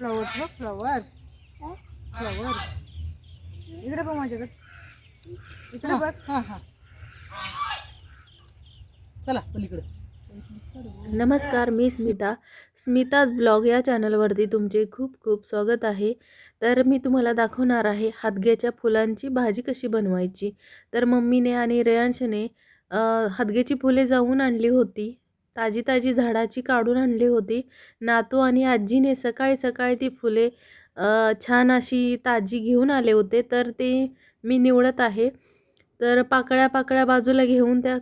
Flowers बघ flowers flowers इकडे बघ माझ्याकडे. इकडे बघ. हां हां. चला पलीकडे. नमस्कार मी स्मिता. स्मिताज ब्लॉग या चॅनलवरती तुमचे खूप खूप स्वागत आहे. तर मी तुम्हाला दाखवणार आहे हादग्याच्या फुलांची भाजी कशी बनवायची. तर मम्मीने आणि रेयांशने हादग्याची फुले जाऊन आणली होती. ताजी ताजी झाडाची काढून आणली होती. नातू आणि आजीने सकाळी सकाळी ती फुले छान अशी ताजी घेऊन आले होते. तर ते मी निवडत आहे. तर पाकळ्या पाकळ्या बाजूला घेऊन त्या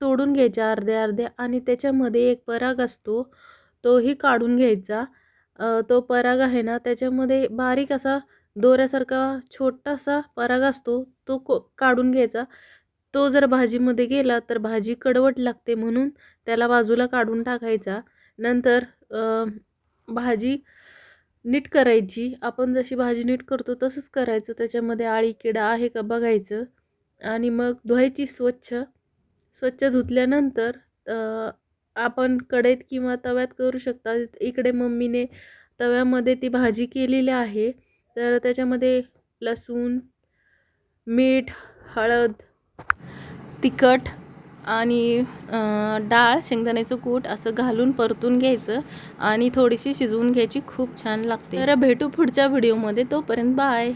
तोडून घ्यायच्या अर्ध्या अर्ध्या आणि त्याच्यामध्ये एक पराग असतो तोही काढून घ्यायचा. तो पराग आहे ना त्याच्यामध्ये बारीक असा दोऱ्यासारखा छोटासा पराग असतो तो को काढून घ्यायचा. तो जर भाजीमध्ये गेला तर भाजी कडवट लागते म्हणून त्याला बाजूला काढून टाकायचा. नंतर भाजी नीट करायची. आपण जशी भाजी नीट करतो तसंच करायचं. त्याच्यामध्ये आळी किडा आहे का बघायचं. आणि मग धुवायची स्वच्छ. स्वच्छ धुतल्यानंतर आपण कढईत किंवा तव्यात करू शकता. इकडे मम्मीने तव्यामध्ये ती भाजी केलेली आहे. तर त्याच्यामध्ये लसूण मीठ हळद तिखट आणि डाळ शेंगदाण्याचं कूट असं घालून परतून घ्यायचं आणि थोडीशी शिजवून घ्यायची. खूप छान लागते. तर भेटू पुढच्या व्हिडिओमध्ये. तोपर्यंत बाय.